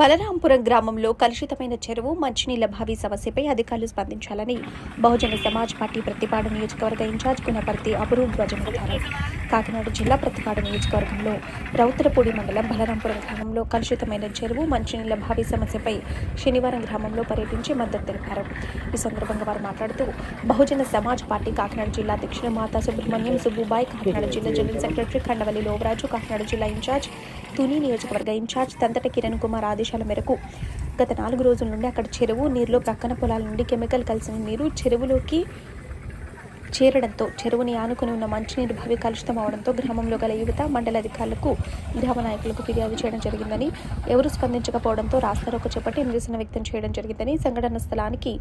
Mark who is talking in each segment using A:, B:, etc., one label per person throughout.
A: బలరాంపురం గ్రామంలో కలుషితమైన చెరువు మంచినీళ్ళ బావి సమస్యపై అధికారులు స్పందించాలని బహుజన సమాజ్ పార్టీ ప్రతిపాడు నియోజకవర్గ ఇన్ఛార్జ్ గుణపర్తి అపురూ ధ్వజమెత్తారు కాకినాడ జిల్లా ప్రతిపాడు నియోజకవర్గంలో రౌతులపూడి మండలం బలరాంపురం గ్రామంలో కలుషితమైన చెరువు మంచినీళ్ళ బావి సమస్యపై శనివారం గ్రామంలో పర్యటించి మద్దతు తెలిపారు. ఈ సందర్భంగా వారు మాట్లాడుతూ బహుజన సమాజ్ పార్టీ కాకినాడ జిల్లా అధ్యక్షులు మాతా సుబ్రహ్మణ్యం సుబ్బుబాయ్ కాకినాడ జిల్లా జనరల్ సెక్రటరీ కండవల్లి లోవరాజు కాకినాడ జిల్లా ఇన్ఛార్జ్ తుని నియోజకవర్గ ఇన్ఛార్జ్ తంతట కిరణ్ కుమార్ ఆదేశాల మేరకు గత నాలుగు రోజుల నుండి అక్కడ చెరువు నీరులో ప్రక్కన పొలాల నుండి కెమికల్ కలిసిన నీరు చెరువులోకి చేరడంతో చెరువుని ఆనుకుని ఉన్న మంచినీరు భవి కలుషితం అవడంతో గ్రామంలో గల యువత మండల అధికారులకు గ్రామ నాయకులకు ఫిర్యాదు చేయడం జరిగిందని ఎవరు స్పందించకపోవడంతో రాస్తారోక చేపట్టి నిరసన వ్యక్తం చేయడం జరిగిందని సంఘటన స్థలానికి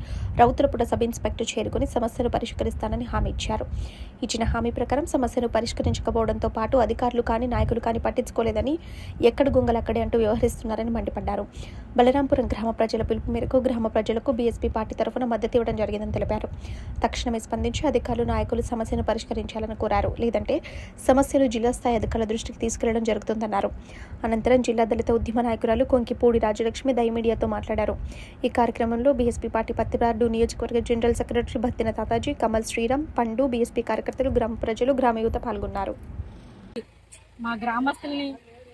A: రౌతులపూట సబ్ ఇన్స్పెక్టర్ చేరుకుని సమస్యను పరిష్కరిస్తానని హామీ ఇచ్చారు. ఇచ్చిన హామీ ప్రకారం సమస్యను పరిష్కరించకపోవడంతో పాటు అధికారులు కానీ నాయకులు కానీ పట్టించుకోలేదని ఎక్కడ గుంగలక్కడే అంటూ వ్యవహరిస్తున్నారని మండిపడ్డారు. బలరాంపురం గ్రామ ప్రజల పిలుపు మేరకు గ్రామ ప్రజలకు బీఎస్పీ పార్టీ తరఫున మద్దతు ఇవ్వడం జరిగిందని తెలిపారు. తక్షణమే స్పందించి అధికారులు నాయకులు సమస్యను పరిష్కరించాలని కోరారు. లేదంటే సమస్యలు జిల్లా స్థాయి అధికారుల దృష్టికి తీసుకెళ్ళడం జరుగుతుందన్నారు. అనంతరం జిల్లా దళిత ఉద్యమ నాయకురాలు కొంకిపూడి రాజలక్ష్మి దై మీడియాతో మాట్లాడారు. ఈ కార్యక్రమంలో బీఎస్పీ పార్టీ పత్తిపాడు నియోజకవర్గ general secretary Bhattina Tataji Kamal Sriram Pandu BSP కార్యకర్తలు గ్రామ ప్రజలు గ్రామ యువత పాల్గొన్నారు.
B: మా గ్రామస్తుల్ని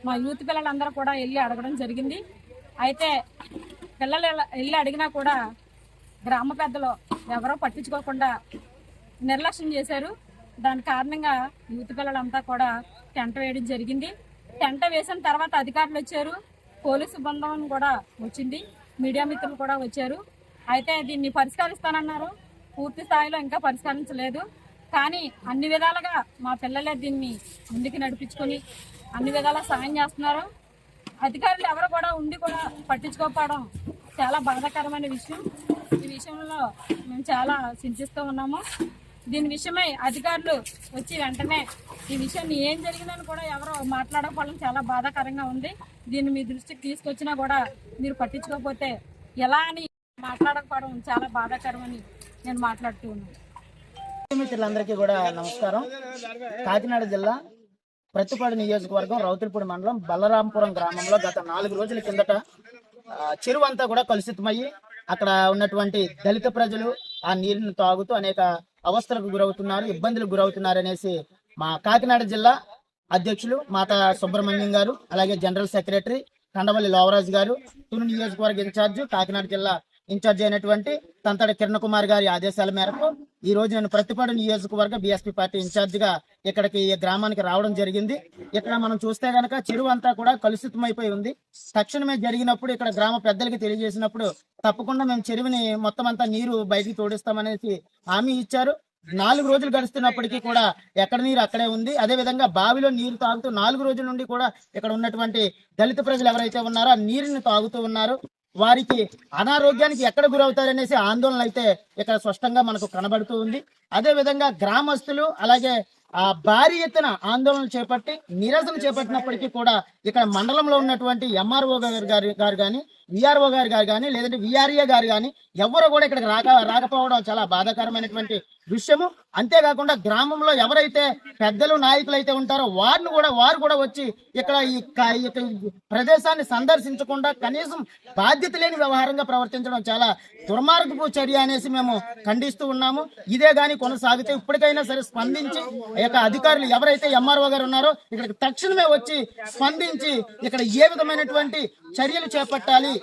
B: మా యూత్ పిల్లలందరూ కూడా వెళ్ళి అడగడం జరిగింది. అయితే పిల్లలు వెళ్ళి అడిగినా కూడా గ్రామ పెద్దలు ఎవరో పట్టించుకోకుండా నిర్లక్ష్యం చేశారు. దాని కారణంగా యూత్ పిల్లలంతా కూడా టెంట వేయడం జరిగింది. టెంట వేసిన తర్వాత అధికారులు వచ్చారు. పోలీసు బృందం కూడా వచ్చింది. మీడియా మిత్రులు కూడా వచ్చారు. అయితే దీన్ని పరిష్కరిస్తానన్నారు. పూర్తి స్థాయిలో ఇంకా పరిష్కరించలేదు. కానీ అన్ని విధాలుగా మా పిల్లలే దీన్ని ముందుకు నడిపించుకొని అన్ని విధాలా సాయం చేస్తున్నారు. అధికారులు ఎవరు కూడా ఉండి కూడా పట్టించుకోకపోవడం చాలా బాధాకరమైన విషయం. ఈ విషయంలో మేము చాలా చింతిస్తూ ఉన్నాము. దీని విషయమై అధికారులు వచ్చి వెంటనే ఈ విషయం ఏం జరిగిందని కూడా ఎవరు మాట్లాడకపోవడం చాలా బాధాకరంగా ఉంది. దీన్ని మీ దృష్టికి తీసుకొచ్చినా కూడా మీరు పట్టించుకోకపోతే ఎలా అని మాట్లాడకపోవడం చాలా బాధాకరమని నేను మాట్లాడుతూ ఉన్నాను.
C: మిత్రులందరికీ కూడా నమస్కారం. కాకినాడ జిల్లా ప్రతిపాడు నియోజకవర్గం రౌతులపూడి మండలం బలరాంపురం గ్రామంలో గత నాలుగు రోజుల కిందట చెరువు అంతా కూడా కలుషితమయ్యి అక్కడ ఉన్నటువంటి దళిత ప్రజలు ఆ నీరుని తాగుతూ అనేక అవస్థలకు గురవుతున్నారు ఇబ్బందులకు గురవుతున్నారు అనేసి మా కాకినాడ జిల్లా అధ్యక్షులు మాతా సుబ్రహ్మణ్యం గారు అలాగే జనరల్ సెక్రటరీ కండవల్లి లోవరాజు గారు తుని నియోజకవర్గ ఇన్ఛార్జ్ కాకినాడ జిల్లా ఇన్ఛార్జ్ అయినటువంటి తంతడి కిరణ్ కుమార్ గారి ఆదేశాల మేరకు ఈ రోజు నేను ప్రతిపాడు నియోజకవర్గ బీఎస్పీ పార్టీ ఇన్ఛార్జ్గా ఇక్కడికి ఈ గ్రామానికి రావడం జరిగింది. ఇక్కడ మనం చూస్తే గనక చెరువు అంతా కూడా కలుషితమైపోయి ఉంది. తక్షణమే జరిగినప్పుడు ఇక్కడ గ్రామ పెద్దలకి తెలియజేసినప్పుడు తప్పకుండా మేము చెరువుని మొత్తం అంతా నీరు బయటికి తోడిస్తామనేసి హామీ ఇచ్చారు. నాలుగు రోజులు గడుస్తున్నప్పటికీ కూడా ఎక్కడ నీరు అక్కడే ఉంది. అదే విధంగా బావిలో నీరు తాగుతూ నాలుగు రోజుల నుండి కూడా ఇక్కడ ఉన్నటువంటి దళిత ప్రజలు ఎవరైతే ఉన్నారో ఆ నీరుని తాగుతూ ఉన్నారు. వారికి అనారోగ్యానికి ఎక్కడ గురవుతారనేసి ఆందోళన అయితే ఇక్కడ స్పష్టంగా మనకు కనబడుతూ ఉంది. అదే విధంగా గ్రామస్తులు అలాగే ఆ భారీ ఎత్తున ఆందోళన చేపట్టి నిరసన చేపట్టినప్పటికీ కూడా ఇక్కడ మండలంలో ఉన్నటువంటి ఎంఆర్ఓ గారు గారు గారు కానీ విఆర్ఓ గారు గారు కానీ లేదంటే విఆర్ఏ గారు కానీ ఎవరు కూడా ఇక్కడికి రాక రాకపోవడం చాలా బాధాకరమైనటువంటి విషయము అంతేకాకుండా గ్రామంలో ఎవరైతే పెద్దలు నాయకులు అయితే ఉంటారో వారిని కూడా వారు కూడా వచ్చి ఇక్కడ ఈ ప్రదేశాన్ని సందర్శించకుండా కనీసం బాధ్యత లేని వ్యవహారంగా ప్రవర్తించడం చాలా దుర్మార్గపు చర్య అనేసి మేము ఖండిస్తూ ఉన్నాము. ఇదే గాని కొనసాగితే ఇప్పటికైనా సరే స్పందించి యొక్క అధికారులు ఎవరైతే ఎంఆర్ఓ గారు ఉన్నారో ఇక్కడికి తక్షణమే వచ్చి స్పందించి ఇక్కడ ఏ విధమైనటువంటి చర్యలు చేపట్టాలి.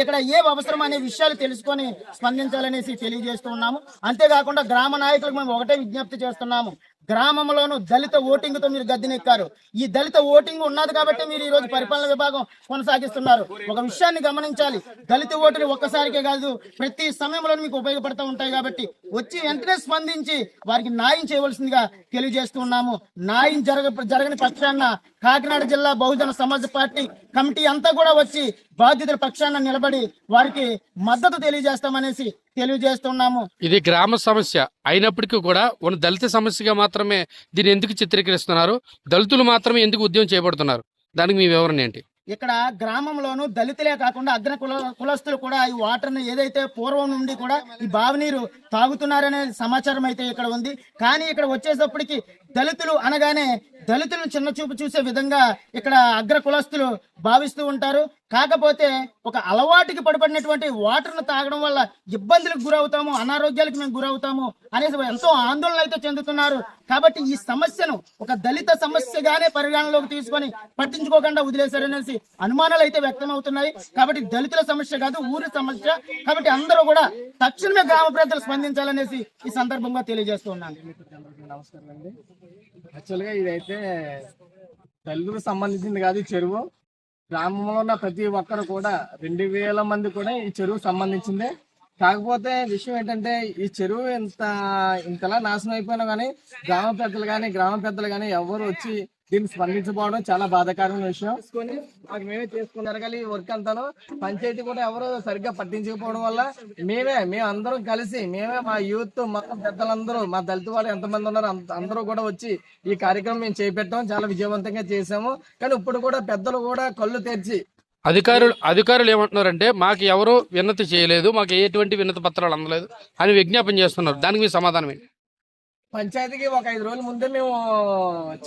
C: ఇక్కడ ఏం అవసరం అనే విషయాలు తెలుసుకొని స్పందించాలనేసి తెలియజేస్తున్నాము అంతేకాకుండా గ్రామ నాయకులకు మేము ఒకటే విజ్ఞప్తి చేస్తున్నాము. గ్రామంలోను దళిత ఓటింగ్తో మీరు గద్దెనెక్కారు. ఈ దళిత ఓటింగ్ ఉన్నది కాబట్టి మీరు ఈ రోజు పరిపాలన విభాగం కొనసాగిస్తున్నారు. ఒక విషయాన్ని గమనించాలి. దళిత ఓటులు ఒక్కసారికే కాదు ప్రతి సమయంలో మీకు ఉపయోగపడుతూ ఉంటాయి కాబట్టి వచ్చి వెంటనే స్పందించి వారికి న్యాయం చేయవలసిందిగా తెలియజేస్తూ ఉన్నాము. న్యాయం జరగ జరగని పక్షాన కాకినాడ జిల్లా బహుజన సమాజ్ పార్టీ కమిటీ అంతా కూడా వచ్చి బాధ్యతల పక్షాన నిలబడి వారికి మద్దతు తెలియజేస్తామనేసి తెలియజేస్తున్నాము.
D: ఇది గ్రామ సమస్య. అయినప్పటికీ కూడా ఉన్న దళిత సమస్యగా మాత్రమే దీన్ని ఎందుకు చిత్రీకరిస్తున్నారు? దళితులు మాత్రమే ఎందుకు ఉద్యమం చేపడుతున్నారు? దానికి మీ వివరణ ఏంటి?
C: ఇక్కడ గ్రామంలోను దళితులే కాకుండా అగ్ర కుల కులస్తులు కూడా ఈ వాటర్ని ఏదైతే పూర్వం నుండి కూడా ఈ బావినీరు తాగుతున్నారనే సమాచారం అయితే ఇక్కడ ఉంది. కానీ ఇక్కడ వచ్చేటప్పటికి దళితులు అనగానే దళితులను చిన్న చూపు చూసే విధంగా ఇక్కడ అగ్ర కులస్తులు భావిస్తూ ఉంటారు. కాకపోతే ఒక అలవాటుకి పడిపడినటువంటి వాటర్ను తాగడం వల్ల ఇబ్బందులకు గురవుతాము అనారోగ్యాలకు మేము గురవుతాము అనేసి ఎంతో ఆందోళన అయితే చెందుతున్నారు. కాబట్టి ఈ సమస్యను ఒక దళిత సమస్యగానే పరిగణలోకి తీసుకొని పట్టించుకోకుండా వదిలేశారనేసి అనుమానాలు అయితే వ్యక్తం అవుతున్నాయి కాబట్టి దళితుల సమస్య కాదు ఊరి సమస్య. కాబట్టి అందరూ కూడా తక్షణమే గ్రామ ప్రజలు స్పందించాలనేసి ఈ సందర్భంగా తెలియజేస్తున్నాను
E: నమస్కారం అండి యాక్చువల్గా ఇదైతే తల్లికి సంబంధించింది కాదు ఈ చెరువు. గ్రామంలో ఉన్న ప్రతి ఒక్కరు కూడా రెండు వేల మంది కూడా ఈ చెరువు సంబంధించిందే. కాకపోతే విషయం ఏంటంటే ఈ చెరువు ఇంత ఇంతలా నాశనం అయిపోయినా కానీ గ్రామ పెద్దలు కానీ గ్రామ పెద్దలు కానీ ఎవరు వచ్చి దీన్ని స్పందించబోవడం చాలా బాధాకరమైన విషయం. తీసుకొని మాకు మేమే చేసుకుని జరగాలి ఈ వర్క్ అంతాను పంచాయతీ కూడా ఎవరు సరిగ్గా పట్టించకపోవడం వల్ల మేమే మేము అందరం కలిసి మేమే మా యూత్ మొత్తం పెద్దలందరూ మా దళిత వాళ్ళు ఎంతమంది ఉన్నారు అంత- అందరూ కూడా వచ్చి ఈ కార్యక్రమం మేము చేపట్టాం చాలా విజయవంతంగా చేసాము కానీ ఇప్పుడు కూడా పెద్దలు కూడా కళ్ళు తెరిచి
D: అధికారులు అధికారులు ఏమంటున్నారంటే మాకు ఎవరు విన్నతి చేయలేదు మాకు ఎటువంటి విన్నతి పత్రాలు అందలేదు అని విజ్ఞాపన చేస్తున్నారు. దానికి మీ సమాధానం ఏంటి?
E: పంచాయతీకి ఒక ఐదు రోజుల ముందే మేము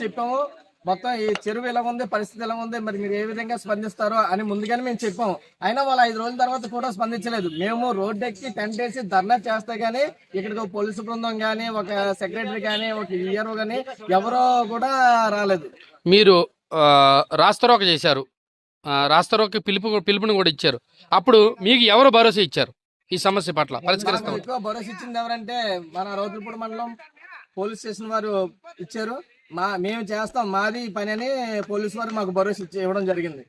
E: చెప్పాము. మొత్తం ఈ చెరువు ఎలా ఉంది పరిస్థితి ఎలా ఉంది మరి మీరు ఏ విధంగా స్పందిస్తారో అని ముందుగానే మేము చెప్పాము. అయినా వాళ్ళు ఐదు రోజుల తర్వాత కూడా స్పందించలేదు. మేము రోడ్డు ఎక్కి టెంట్ వేసి ధర్నా చేస్తే గానీ ఇక్కడికి పోలీసు బృందం గానీ ఒక సెక్రటరీ గానీ ఒక ఈఆర్ఓ గానీ ఎవరో కూడా రాలేదు.
D: మీరు రాస్తారోక చేశారు. రాస్తారోక పిలుపు పిలుపుని కూడా ఇచ్చారు. అప్పుడు మీకు ఎవరు భరోసా ఇచ్చారు ఈ సమస్య పట్ల? పరిష్కరిస్తాం.
E: ఎక్కువ భరోసా ఇచ్చింది ఎవరంటే మన రౌతులపూడి మండలం పోలీస్ స్టేషన్ వారు ఇచ్చారు. మా మేము చేస్తాం. మాది పని అని పోలీసు వారు మాకు భరోసా ఇచ్చి ఇవ్వడం జరిగింది.